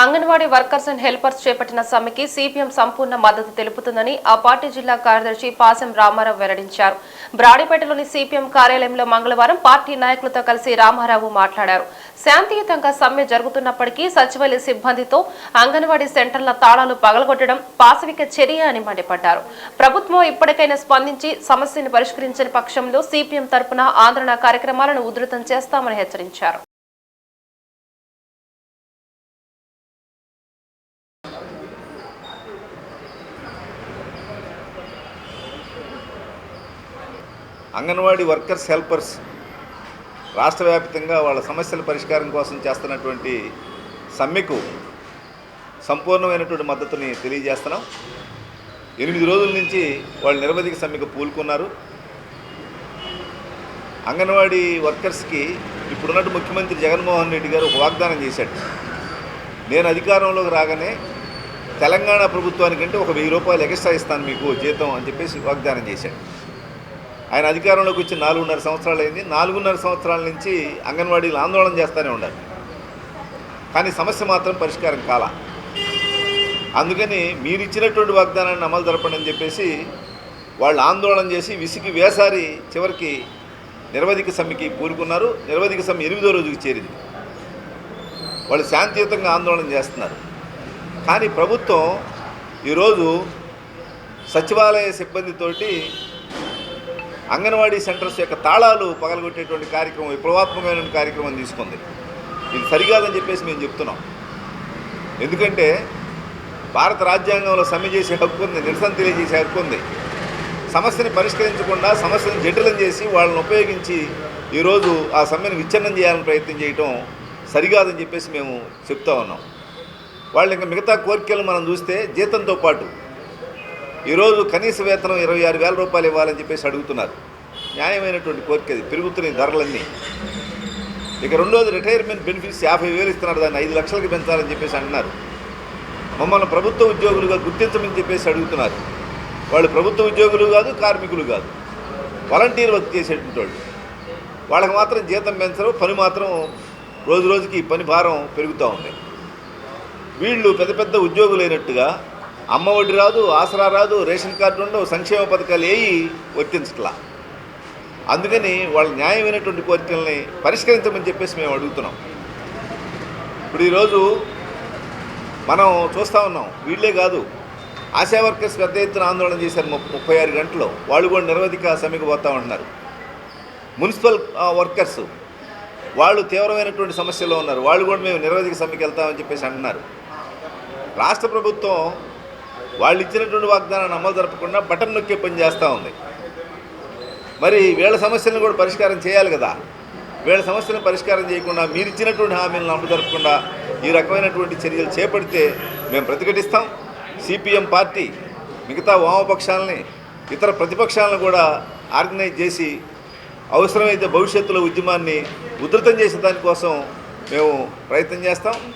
Anganwadi workers and helpers చేపట్టిన సమ్మెకి CPM సంపూర్ణ మద్దతు తెలుపుతుందని ఆ పార్టీ జిల్లా కార్యదర్శి పాసెం రామారావు వెల్లడించారు. బ్రాడిపేటలోని సిపిఎం కార్యాలయంలో మంగళవారం పార్టీ నాయకులతో కలిసి రామారావు మాట్లాడారు. శాంతియుతంగా సమ్మె జరుగుతున్నప్పటికీ సచివాలయ సిబ్బందితో అంగన్వాడీ సెంటర్ల తాళాలు పగలగొట్టడం పాశవిక చర్య అని మండిపడ్డారు. ప్రభుత్వం ఇప్పటికైనా స్పందించి సమస్యను పరిష్కరించని పక్షంలో సిపిఎం తరపున ఆందోళన కార్యక్రమాలను ఉధృతం చేస్తామని హెచ్చరించారు. అంగన్వాడీ వర్కర్స్ హెల్పర్స్ రాష్ట్ర వ్యాప్తంగా వాళ్ళ సమస్యల పరిష్కారం కోసం చేస్తున్నటువంటి సమ్మెకు సంపూర్ణమైనటువంటి మద్దతుని తెలియజేస్తున్నాం. ఎనిమిది రోజుల నుంచి వాళ్ళు నిరవధిక సమ్మెకు పూలుకున్నారు. అంగన్వాడీ వర్కర్స్కి ఇప్పుడున్నట్టు ముఖ్యమంత్రి జగన్మోహన్ రెడ్డి గారు ఒక వాగ్దానం చేశాడు. నేను అధికారంలోకి రాగానే తెలంగాణ ప్రభుత్వానికంటే ఒక వెయ్యి రూపాయలు ఎక్స్ట్రా ఇస్తాను మీకు జీతం అని చెప్పేసి వాగ్దానం చేశాడు. ఆయన అధికారంలోకి వచ్చి నాలుగున్నర సంవత్సరాలు అయింది. నాలుగున్నర సంవత్సరాల నుంచి అంగన్వాడీలు ఆందోళన చేస్తూనే ఉన్నారు. కానీ సమస్య మాత్రం పరిష్కారం కాల. అందుకని మీరు ఇచ్చినటువంటి వాగ్దానాన్ని అమలు జరపండి అని చెప్పేసి వాళ్ళు ఆందోళన చేసి విసిగి వేసారి చివరికి నిరవధిక సమ్మెకి పూనుకున్నారు. నిరవధిక సమ్మె ఎనిమిదో రోజుకి చేరింది. వాళ్ళు శాంతియుతంగా ఆందోళన చేస్తున్నారు. కానీ ప్రభుత్వం ఈరోజు సచివాలయ సిబ్బందితోటి అంగన్వాడీ సెంటర్స్ యొక్క తాళాలు పగలగొట్టేటువంటి కార్యక్రమం విప్లవాత్మకమైన కార్యక్రమం తీసుకుంది. ఇది సరికాదని చెప్పేసి మేము చెప్తున్నాం. ఎందుకంటే భారత రాజ్యాంగంలో సమ్మె చేసే హక్కు ఉంది నిరసన తెలియజేసే హక్కు ఉంది. సమస్యని పరిష్కరించకుండా సమస్యను జటిలం చేసి వాళ్ళని ఉపయోగించి ఈరోజు ఆ సమ్మెను విచ్ఛిన్నం చేయాలని ప్రయత్నం చేయటం సరికాదని చెప్పేసి మేము చెప్తా ఉన్నాం. వాళ్ళు ఇంకా మిగతా కోరికలు మనం చూస్తే జీతంతో పాటు ఈరోజు కనీస వేతనం ఇరవై ఆరు వేల రూపాయలు ఇవ్వాలని చెప్పేసి అడుగుతున్నారు. న్యాయమైనటువంటి కోరిక అది పెరుగుతున్నాయి ధరలన్నీ. ఇక రెండోది రిటైర్మెంట్ బెనిఫిట్స్ యాభై వేలు ఇస్తున్నారు దాన్ని ఐదు లక్షలకి పెంచాలని చెప్పేసి అంటున్నారు. మమ్మల్ని ప్రభుత్వ ఉద్యోగులుగా గుర్తించమని చెప్పేసి అడుగుతున్నారు. వాళ్ళు ప్రభుత్వ ఉద్యోగులు కాదు కార్మికులు కాదు. వాలంటీర్ వర్క్ చేసేటువంటి వాళ్ళు. వాళ్ళకి మాత్రం జీతం పెంచరు పని మాత్రం రోజు రోజుకి పని భారం పెరుగుతూ ఉంది. వీళ్ళు పెద్ద పెద్ద ఉద్యోగులైనట్టుగా అమ్మ ఒడి రాదు ఆసరా రాదు రేషన్ కార్డు ఉండవు సంక్షేమ పథకాలు ఏవి వర్తించట్లా. అందుకని వాళ్ళ న్యాయమైనటువంటి కోరికల్ని పరిష్కరించమని చెప్పేసి మేము అడుగుతున్నాం. ఇప్పుడు ఈరోజు మనం చూస్తూ ఉన్నాం వీళ్ళే కాదు. ఆశా వర్కర్స్ పెద్ద ఎత్తున ఆందోళన చేశారు ము- ముప్పై ఆరు గంటలు వాళ్ళు కూడా నిరవధిక సమ్మెకు పోతా ఉన్నారు. మున్సిపల్ వర్కర్స్ వాళ్ళు తీవ్రమైనటువంటి సమస్యలో ఉన్నారు. వాళ్ళు కూడా మేము నిరవధిక సమ్మెకి వెళ్తామని చెప్పేసి అంటున్నారు. రాష్ట్ర ప్రభుత్వం వాళ్ళు ఇచ్చినటువంటి వాగ్దానాన్ని అమలు జరపకుండా బటన్ నొక్కే పని చేస్తూ ఉంది. మరి వీళ్ళ సమస్యలను కూడా పరిష్కారం చేయాలి కదా. వీళ్ళ సమస్యలను పరిష్కారం చేయకుండా మీరు ఇచ్చినటువంటి హామీలను అమలు జరపకుండా ఈ రకమైనటువంటి చర్యలు చేపడితే మేము ప్రతిఘటిస్తాం. సిపిఎం పార్టీ మిగతా వామపక్షాలని ఇతర ప్రతిపక్షాలను కూడా ఆర్గనైజ్ చేసి అవసరమైతే భవిష్యత్తులో ఉద్యమాన్ని ఉధృతం చేసే దానికోసం మేము ప్రయత్నం చేస్తాం.